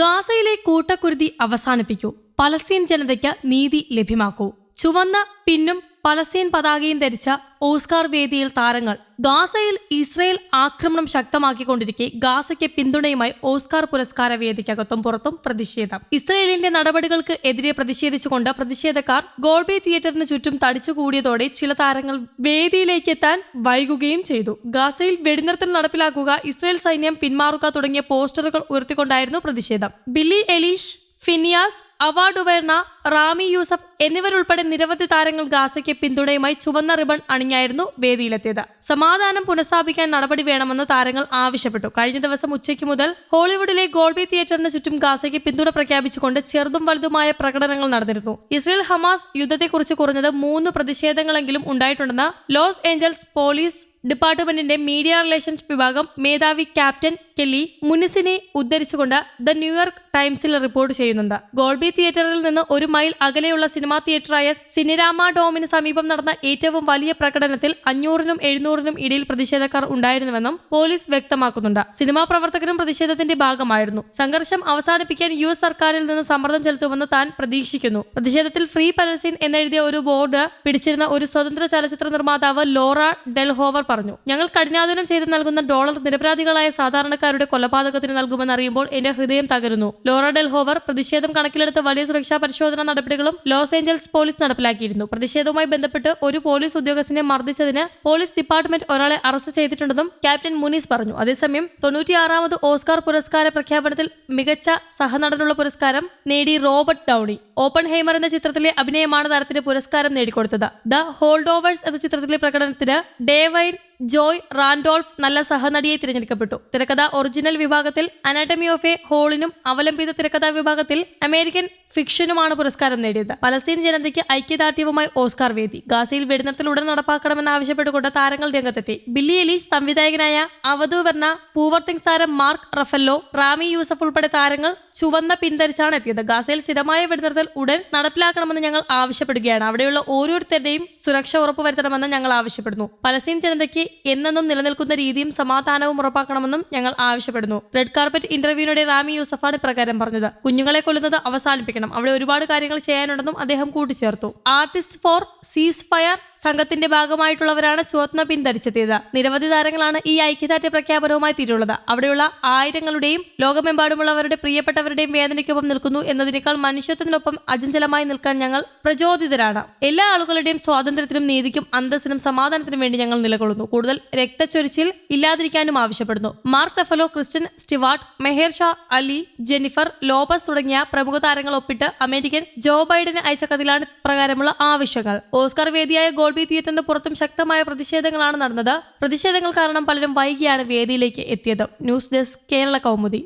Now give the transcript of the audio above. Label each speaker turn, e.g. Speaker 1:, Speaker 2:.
Speaker 1: ഗാസയിലെ കൂട്ടക്കുരുതി അവസാനിപ്പിക്കൂ. പലസ്തീൻ ജനതയ്ക്ക് നീതി ലഭ്യമാക്കൂ. ചുവന്ന പിന്നും പലസ്തീൻ പതാകയും ധരിച്ച ഓസ്കാർ വേദിയിൽ താരങ്ങൾ. ഗാസയിൽ ഇസ്രയേൽ ആക്രമണം ശക്തമാക്കിക്കൊണ്ടിരിക്കെ ഗാസയ്ക്ക് പിന്തുണയുമായി ഓസ്കാർ പുരസ്കാര വേദിക്കകത്തും പുറത്തും പ്രതിഷേധം. ഇസ്രയേലിന്റെ നടപടികൾക്ക് എതിരെ പ്രതിഷേധിച്ചുകൊണ്ട് പ്രതിഷേധക്കാർ ഗോൾബെ തിയേറ്ററിന് ചുറ്റും തടിച്ചുകൂടിയതോടെ ചില താരങ്ങൾ വേദിയിലേക്ക് എത്താൻ വൈകുകയും ചെയ്തു. ഗാസയിൽ വെടിനിർത്തൽ നടപ്പിലാക്കുക ഇസ്രയേൽ സൈന്യം പിന്മാറുക തുടങ്ങിയ പോസ്റ്ററുകൾ ഉയർത്തിക്കൊണ്ടായിരുന്നു പ്രതിഷേധം. ബില്ലി എലീഷ് ഫിനിയാസ് അവാർഡ് ഉയർന്ന റാമി യൂസഫ് എന്നിവരുൾപ്പെടെ നിരവധി താരങ്ങൾ ഗാസയ്ക്ക് പിന്തുണയുമായി ചുവന്ന റിബൺ അണിഞ്ഞായിരുന്നു വേദിയിലെത്തിയത്. സമാധാനം പുനഃസ്ഥാപിക്കാൻ നടപടി വേണമെന്ന് താരങ്ങൾ ആവശ്യപ്പെട്ടു. കഴിഞ്ഞ ദിവസം ഉച്ചയ്ക്ക് മുതൽ ഹോളിവുഡിലെ ഗോൾബി തിയേറ്ററിന് ചുറ്റും ഗാസയ്ക്ക് പിന്തുണ പ്രഖ്യാപിച്ചുകൊണ്ട് ചെറുതും വലുതുമായ പ്രകടനങ്ങൾ നടന്നിരുന്നു. ഇസ്രയേൽ ഹമാസ് യുദ്ധത്തെക്കുറിച്ച് കുറഞ്ഞത് മൂന്ന് പ്രതിഷേധങ്ങളെങ്കിലും ഉണ്ടായിട്ടുണ്ടെന്ന് ലോസ് ഏഞ്ചൽസ് പോലീസ് ഡിപ്പാർട്ട്മെന്റിന്റെ മീഡിയ റിലേഷൻസ് വിഭാഗം മേധാവി ക്യാപ്റ്റൻ കെല്ലി മുനിസിനെ ഉദ്ധരിച്ചുകൊണ്ട് ദ ന്യൂയോർക്ക് ടൈംസിൽ റിപ്പോർട്ട് ചെയ്യുന്നുണ്ട്. ഗോൾബി തിയേറ്ററിൽ നിന്ന് ഒരു മൈൽ അകലെയുള്ള സിനിമാ തിയേറ്ററായ സിനിരാമ ഡോമിന് സമീപം നടന്ന ഏറ്റവും വലിയ പ്രകടനത്തിൽ അഞ്ഞൂറിനും എഴുന്നൂറിനും ഇടയിൽ പ്രതിഷേധക്കാർ ഉണ്ടായിരുന്നുവെന്നും പോലീസ് വ്യക്തമാക്കുന്നുണ്ട്. സിനിമാ പ്രവർത്തകരും പ്രതിഷേധത്തിന്റെ ഭാഗമായിരുന്നു. സംഘർഷം അവസാനിപ്പിക്കാൻ യു എസ് സർക്കാരിൽ നിന്ന് സമ്മർദ്ദം ചെലുത്തുമെന്ന് താൻ പ്രതീക്ഷിക്കുന്നു. പ്രതിഷേധത്തിൽ ഫ്രീ പലസ്തീൻ എന്നെഴുതിയ ഒരു ബോർഡ് പിടിച്ചിരുന്ന ഒരു സ്വതന്ത്ര ചലച്ചിത്ര നിർമ്മാതാവ് ലോറ ഡെൽഹോവർ പറഞ്ഞു ഞങ്ങൾ കഠിനാധനം ചെയ്ത് നൽകുന്ന ഡോളർ നിരപരാധികളായ സാധാരണക്കാരുടെ കൊലപാതകത്തിന് നൽകുമെന്ന് അറിയുമ്പോൾ എന്റെ ഹൃദയം തകരുന്നു ലോറ ഡെൽഹോവർ പ്രതിഷേധം കണക്കിലെടുത്ത് വലിയ സുരക്ഷാ പരിശോധന നടപടികളും ലോസ് ഏഞ്ചൽസ് പോലീസ് നടപ്പിലാക്കിയിരുന്നു. പ്രതിഷേധവുമായി ബന്ധപ്പെട്ട് ഒരു പോലീസ് ഉദ്യോഗസ്ഥനെ മർദ്ദിച്ചതിന് പോലീസ് ഡിപ്പാർട്ട്മെന്റ് ഒരാളെ അറസ്റ്റ് ചെയ്തിട്ടുണ്ടെന്നും ക്യാപ്റ്റൻ മുനീസ് പറഞ്ഞു. അതേസമയം തൊണ്ണൂറ്റിയാറാമത് ഓസ്കാർ പുരസ്കാര പ്രഖ്യാപനത്തിൽ മികച്ച സഹനടനുള്ള പുരസ്കാരം നേടി റോബർട്ട് ഡൌണി. ഓപ്പൺ ഹൈമർ എന്ന ചിത്രത്തിലെ അഭിനയമാണ് താരത്തിന് പുരസ്കാരം നേടിക്കൊടുത്തത്. ദ ഹോൾഡ് ഓവേഴ്സ് എന്ന ചിത്രത്തിലെ പ്രകടനത്തിന് ഡേവൈൻ ജോയ് റാൻഡോൾഫ് നല്ല സഹനടിയെ തിരഞ്ഞെടുക്കപ്പെട്ടു. തിരക്കഥ ഒറിജിനൽ വിഭാഗത്തിൽ അനാട്ടമി ഓഫ് എ ഹോളിനും അവലംബിത തിരക്കഥാ വിഭാഗത്തിൽ അമേരിക്കൻ ഫിക്ഷനുമാണ് പുരസ്കാരം നേടിയത്. പലസ്തീൻ ജനതയ്ക്ക് ഐക്യദാർഢ്യവുമായി ഓസ്കാർ വേദി. ഗാസയിൽ വെടിനിർത്തൽ ഉടൻ നടപ്പാക്കണമെന്ന് ആവശ്യപ്പെട്ടുകൊണ്ട് താരങ്ങൾ രംഗത്തെത്തി. ബില്ലി എലീസ് സംവിധായകനായ അവധു വർണ പൂവർത്തിങ് താരം മാർക്ക് റഫല്ലോ റാമി യൂസഫ് ഉൾപ്പെടെ താരങ്ങൾ ചുവന്ന പിൻധരിച്ചാണ് എത്തിയത്. ഗാസയിൽ സ്ഥിരമായ വെടിനിർത്തൽ ഉടൻ നടപ്പിലാക്കണമെന്ന് ഞങ്ങൾ ആവശ്യപ്പെടുകയാണ്. അവിടെയുള്ള ഓരോരുത്തരുടെയും സുരക്ഷ ഉറപ്പുവരുത്തണമെന്ന് ഞങ്ങൾ ആവശ്യപ്പെടുന്നു. പലസ്തീൻ ജനതയ്ക്ക് എന്നെന്നും നിലനിൽക്കുന്ന രീതിയും സമാധാനവും ഉറപ്പാക്കണമെന്നും ഞങ്ങൾ ആവശ്യപ്പെടുന്നു. റെഡ് കാർപ്പറ്റ് ഇന്റർവ്യൂവിനിടെ റാമി യൂസഫാണ് ഇപ്രകാരം പറഞ്ഞത്. കുഞ്ഞുങ്ങളെ കൊല്ലുന്നത് അവസാനിപ്പിക്കണം. അവിടെ ഒരുപാട് കാര്യങ്ങൾ ചെയ്യാനുണ്ടെന്നും അദ്ദേഹം കൂട്ടിച്ചേർത്തു. ആർട്ടിസ്റ്റ് ഫോർ സീസ് ഫയർ സംഘത്തിന്റെ ഭാഗമായിട്ടുള്ളവരാണ് ചുവന്ന പിൻ നിരവധി താരങ്ങളാണ് ഈ ഐക്യദാർഢ്യ പ്രഖ്യാപനവുമായി തീരുള്ളത് അവിടെയുള്ള ആയിരങ്ങളുടെയും ലോകമെമ്പാടുമുള്ളവരുടെ പ്രിയപ്പെട്ടവരുടെയും വേദനയ്ക്കൊപ്പം നിൽക്കുന്നു എന്നതിനേക്കാൾ മനുഷ്യത്വത്തിനൊപ്പം അജഞ്ചലമായി നിൽക്കാൻ ഞങ്ങൾ പ്രചോദിതരാണ്. എല്ലാ ആളുകളുടെയും സ്വാതന്ത്ര്യത്തിനും നീതിക്കും അന്തസ്സിനും സമാധാനത്തിനും വേണ്ടി ഞങ്ങൾ നിലകൊള്ളുന്നു. കൂടുതൽ രക്തച്ചൊരിച്ചിൽ ഇല്ലാതിരിക്കാനും ആവശ്യപ്പെടുന്നു. Mark Ruffalo Christian Stewart Mahershala Ali Jennifer Lopez തുടങ്ങിയ പ്രമുഖ താരങ്ങൾ ഒപ്പിട്ട് അമേരിക്കൻ ജോ ബൈഡന് അയച്ച കത്തിലാണ് പ്രകാരമുള്ള ആവശ്യങ്ങൾ. ഓസ്കാർ വേദിയായ ഗോൾബി തിയേറ്ററിന് പുറത്തും ശക്തമായ പ്രതിഷേധങ്ങളാണ് നടന്നത്. പ്രതിഷേധങ്ങൾ കാരണം പലരും വൈകിയാണ് വേദിയിലേക്ക് എത്തിയത്. News desk Kerala Kaumudi.